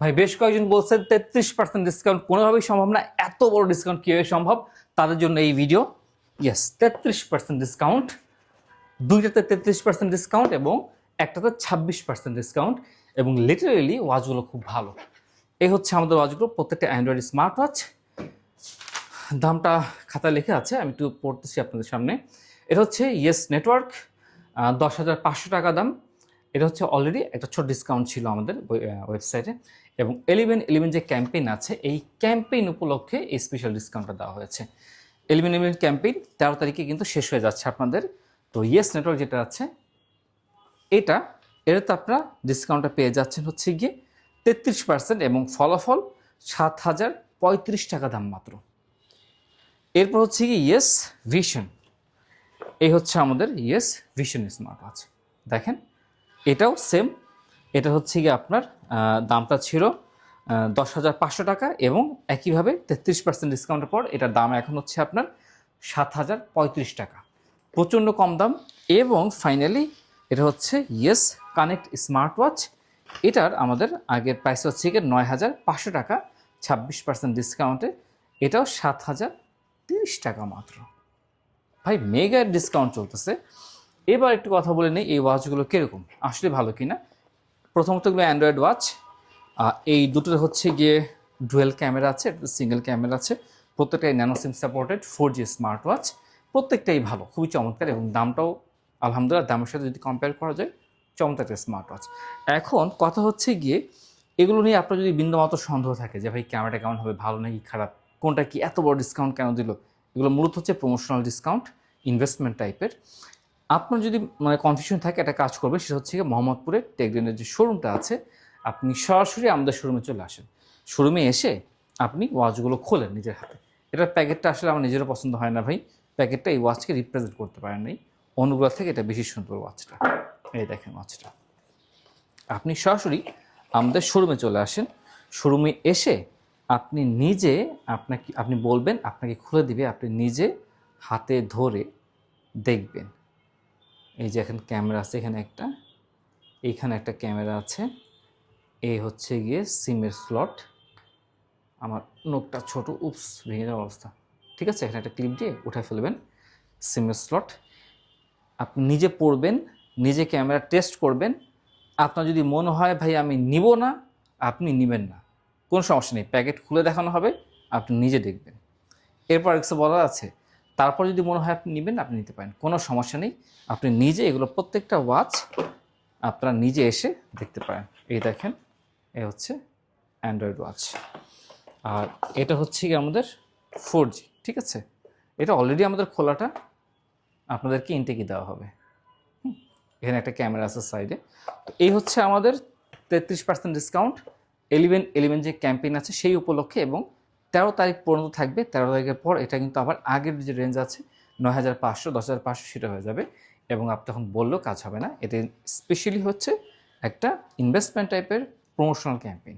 ভাই, বেশ কয়েকজন বলছেন তেত্রিশ পার্সেন্ট ডিসকাউন্ট কোনোভাবেই সম্ভব না। এত বড় ডিসকাউন্ট কীভাবে সম্ভব? তাদের জন্য এই ভিডিও ইয়েস তেত্রিশ পার্সেন্ট ডিসকাউন্ট দুইটাতে তেত্রিশ পার্সেন্ট ডিসকাউন্ট এবং একটাতে ছাব্বিশ পার্সেন্ট ডিসকাউন্ট এবং লিটারেলি ওয়াচগুলো খুব ভালো। এই হচ্ছে আমাদের ওয়াচগুলো প্রত্যেকটা অ্যান্ড্রয়েড স্মার্ট ওয়াচ দামটা খাতা লিখে আছে, আমি একটু পড়তেছি আপনাদের সামনে। এটা হচ্ছে ইয়েস নেটওয়ার্ক দশ হাজার পাঁচশো টাকা দাম। এটা হচ্ছে অলরেডি একটা ছোট ডিসকাউন্ট ছিল আমাদের ওয়েবসাইটে এবং এলিভেন ইলেভেন যে ক্যাম্পেইন আছে, এই ক্যাম্পেইন উপলক্ষে এই স্পেশাল ডিসকাউন্টটা দেওয়া হয়েছে। এলিভেন ইলেভেন ক্যাম্পেইন তেরো তারিখে কিন্তু শেষ হয়ে যাচ্ছে আপনাদের। তো ইয়েস নেটওয়ার্ক যেটা আছে, এটা এটাতে আপনারা ডিসকাউন্টটা পেয়ে যাচ্ছেন হচ্ছে গিয়ে তেত্রিশ পার্সেন্ট এবং ফলাফল সাত হাজার পঁয়ত্রিশ টাকা দাম মাত্র। এরপর হচ্ছে কি ইয়েস ভিশন এই হচ্ছে আমাদের ইয়েস ভিশন স্মার্ট ওয়াচ দেখেন এটাও সেম এটা হচ্ছে গিয়ে আপনার দামটা ছিল দশ হাজার পাঁচশো টাকা এবং একইভাবে তেত্রিশ পার্সেন্ট ডিসকাউন্টের পর এটার দাম এখন হচ্ছে আপনার সাত হাজার পঁয়ত্রিশ টাকা। প্রচণ্ড কম দাম এবং ফাইনালি এটা হচ্ছে ইয়েস কানেক্ট স্মার্ট ওয়াচ এটার আমাদের আগের প্রাইস হচ্ছে গিয়ে নয় হাজার পাঁচশো টাকা, ছাব্বিশ পার্সেন্ট ডিসকাউন্টে এটাও সাত হাজার তিরিশ টাকা মাত্র। ভাই মেগা ডিসকাউন্ট চলতেছে। এবার একটু কথা বলে নেই, এই ওয়াচগুলো কীরকম? আসলে ভালো কিনা? প্রথমত এগুলো অ্যান্ড্রয়েড ওয়াচ এই দুটোর হচ্ছে গিয়ে ডুয়েল ক্যামেরা আছে সিঙ্গেল ক্যামেরা আছে। প্রত্যেকটাই nano SIM supported four G smart watch প্রত্যেকটাই ভালো, খুবই চমৎকার এবং দামটাও আলহামদুলিল্লাহ, দামের সাথে যদি কম্পেয়ার করা যায়, চমৎকার স্মার্ট ওয়াচ এখন কথা হচ্ছে গিয়ে, এগুলো নিয়ে আপনার যদি বিন্দুমাত্র সন্দেহ থাকে যে, ভাই ক্যামেরাটা কেমন হবে, ভালো নাকি খারাপ? কোনটা কি এত বড় ডিসকাউন্ট কেন দিল? এগুলো মূলত হচ্ছে প্রমোশনাল ডিসকাউন্ট ইনভেস্টমেন্ট টাইপের আপনার যদি মানে কনফিউশন থাকে, একটা কাজ করবে সেটা হচ্ছে গিয়ে মোহাম্মদপুরে টেকডেনের যে শোরুমটা আছে, আপনি সরাসরি আমাদের শোরুমে চলে আসেন। শোরুমে এসে আপনি ওয়াচগুলো খোলেন নিজের হাতে। এটার প্যাকেটটা আসলে আমার নিজেরও পছন্দ হয় না ভাই। প্যাকেটটা এই ওয়াচকে রিপ্রেজেন্ট করতে পারেন নাই। অন্যগুলো থেকে এটা বেশি সুন্দর ওয়াচটা এই দেখেন ওয়াচটা আপনি সরাসরি আমাদের শোরুমে চলে আসেন। শোরুমে এসে আপনি নিজে আপনাকে, আপনি বলবেন, আপনাকে খুলে দিবে, আপনি নিজে হাতে ধরে দেখবেন। এই যে এখানে ক্যামেরা আছে, এখানে একটা। এইখানে একটা ক্যামেরা আছে। এই হচ্ছে গিয়ে সিমের স্লট আমার নোকটা ছোট উপস ভেঙে যাওয়ার অবস্থা। ঠিক আছে? এখানে একটা ক্লিপ দিয়ে উঠে ফেলবেন সিমের স্লট আপনি নিজে পড়বেন, নিজে ক্যামেরা টেস্ট করবেন। আপনার যদি মনে হয়, ভাই, আমি নিব না, আপনি নেবেন না। কোনো সমস্যা নেই। প্যাকেট খুলে দেখানো হবে, আপনি নিজে দেখবেন। এরপর কিছু বলা আছে। তারপর যদি মনে হয় আপনি নেবেন, আপনি নিতে পারেন। কোনো সমস্যা নেই। আপনি নিজে এগুলো প্রত্যেকটা ওয়াচ আপনারা নিজে এসে দেখতে পারেন। এই দেখেন, এ হচ্ছে অ্যান্ড্রয়েড ওয়াচ। আর এটা হচ্ছে কি আমাদের ফোর ঠিক আছে? এটা অলরেডি আমাদের খোলাটা আপনাদেরকে ইনটেকই দেওয়া হবে। এখানে একটা ক্যামেরা আছে সাইডে তো এই হচ্ছে আমাদের তেত্রিশ পার্সেন্ট ডিসকাউন্ট এলিভেন এলিভেন যে ক্যাম্পেইন আছে, সেই উপলক্ষে এবং তেরো তারিখ পর্যন্ত থাকবে, তেরো তারিখের পর এটা কিন্তু আবার আগের যে রেঞ্জ আছে নয় হাজার পাঁচশো, দশ হাজার পাঁচশো সেটা হয়ে যাবে। এবং আপনি তখন বললেও কাজ হবে না। এটা স্পেশালি হচ্ছে একটা ইনভেস্টমেন্ট টাইপের প্রমোশনাল ক্যাম্পেইন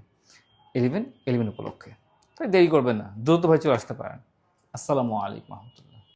এলিভেন এলিভেন উপলক্ষে। তাই দেরি করবেন না, দ্রুত ভাই চলে আসতে পারেন। আসসালামু আলাইকুম রহমতুল্লাহ।